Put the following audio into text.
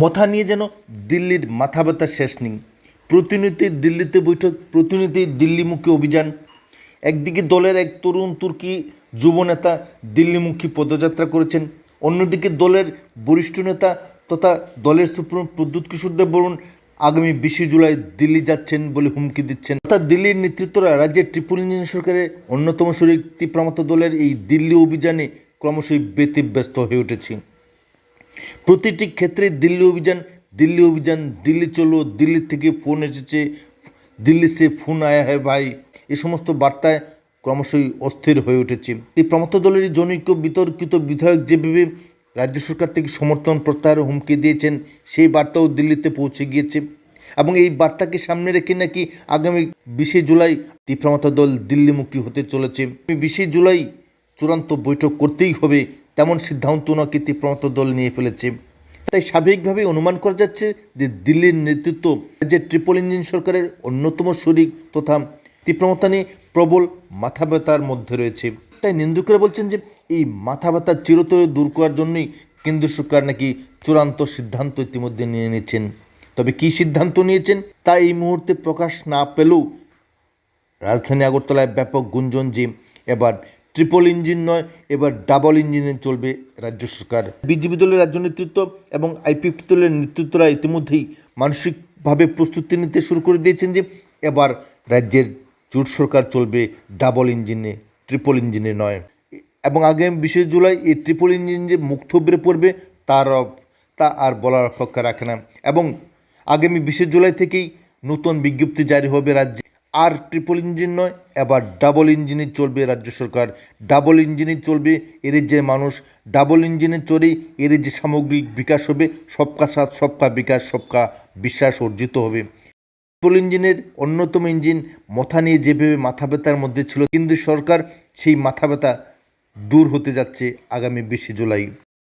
মথা নিয়ে যেন দিল্লির মাথা ব্যথা শেষ নেই। প্রতিনিধি দিল্লিতে বৈঠক, প্রতিনিধি দিল্লিমুখী অভিযান। একদিকে দলের এক তরুণ তুর্কি যুবনেতা দিল্লিমুখী পদযাত্রা করেছেন। অন্যদিকে দলের বরিষ্ঠ নেতা তথা দলের সুপ্রিম প্রদ্যুৎ কিশোর দেব বরুণ আগামী বিশে জুলাই দিল্লি যাচ্ছেন বলে হুমকি দিচ্ছেন। অর্থাৎ দিল্লির নেতৃত্বরা রাজ্যের ট্রিপল ইঞ্জিন সরকারের অন্যতম শরীর তীব্রামত দলের এই দিল্লি অভিযানে ক্রমশই ব্যতিব্যস্ত হয়ে উঠেছে। প্রতিটি ক্ষেত্রে দিল্লি অভিযান দিল্লি অভিযান, দিল্লি চলো, দিল্লি থেকে ফোন এসেছে, দিল্লি সে ফোন আয়া হ্যাঁ ভাই। এ সমস্ত বার্তায় ক্রমশই অস্থির হয়ে উঠেছে। এই প্রমত্ত দলের এই জনৈক বিতর্কিত বিধায়ক যেভাবে রাজ্য সরকার থেকে সমর্থন প্রত্যাহারের হুমকি দিয়েছেন, সেই বার্তাও দিল্লিতে পৌঁছে গিয়েছে। এবং এই বার্তাকে সামনে রেখে নাকি আগামী বিশে জুলাই তীব্রমতা দল দিল্লিমুখী হতে চলেছে। বিশে জুলাই চূড়ান্ত বৈঠক করতেই হবে তেমন সিদ্ধান্ত নাকি তীব্রমত দল নিয়ে ফেলেছে। তাই স্বাভাবিকভাবেই অনুমান করা যাচ্ছে যে দিল্লির নেতৃত্ব যে ট্রিপল ইঞ্জিন সরকারের অন্যতম শরিক তথা তীব্রমতা নিয়ে প্রবল মাথা ব্যথার মধ্যে রয়েছে। তাই নিন্দুকরা বলছেন যে এই মাথা ব্যথা চিরতরে দূর করার জন্যই কেন্দ্র সরকার নাকি চূড়ান্ত সিদ্ধান্ত ইতিমধ্যে নিয়ে নিয়েছেন। তবে কী সিদ্ধান্ত নিয়েছেন তা এই মুহূর্তে প্রকাশ না পেলেও রাজধানী আগরতলায় ব্যাপক গুঞ্জন যে এবার ট্রিপল ইঞ্জিন নয়, এবার ডাবল ইঞ্জিনে চলবে রাজ্য সরকার। বিজেপি দলের রাজ্য নেতৃত্ব এবং আইপিএফ দলের নেতৃত্বরা ইতিমধ্যেই মানসিকভাবে প্রস্তুতি নিতে শুরু করে দিয়েছেন যে, এবার রাজ্যের জোট সরকার চলবে ডাবল ইঞ্জিনে ট্রিপল ইঞ্জিনে নয়। এবং আগামী বিশে জুলাই এই ট্রিপল ইঞ্জিন যে মুক্তব্রে পড়বে, তার তা আর বলার অপেক্ষা রাখে না। এবং আগামী বিশে জুলাই থেকেই নতুন বিজ্ঞপ্তি জারি হবে রাজ্যে। আর ট্রিপল ইঞ্জিন নয়, এবার ডাবল ইঞ্জিনে চলবে রাজ্য সরকার। ডাবল ইঞ্জিনে চলবে, এর যে মানুষ ডাবল ইঞ্জিনে চড়েই এর যে সামগ্রিক বিকাশ হবে, সবকা সাথ, সবকা বিকাশ, সবকা বিশ্বাস অর্জিত হবে। ট্রিপল ইঞ্জিনের অন্যতম ইঞ্জিন মথা নিয়ে যেভাবে মাথা ব্যথার মধ্যে ছিল, কিন্তু সরকার সেই মাথা ব্যথা দূর হতে যাচ্ছে আগামী বিশে জুলাই।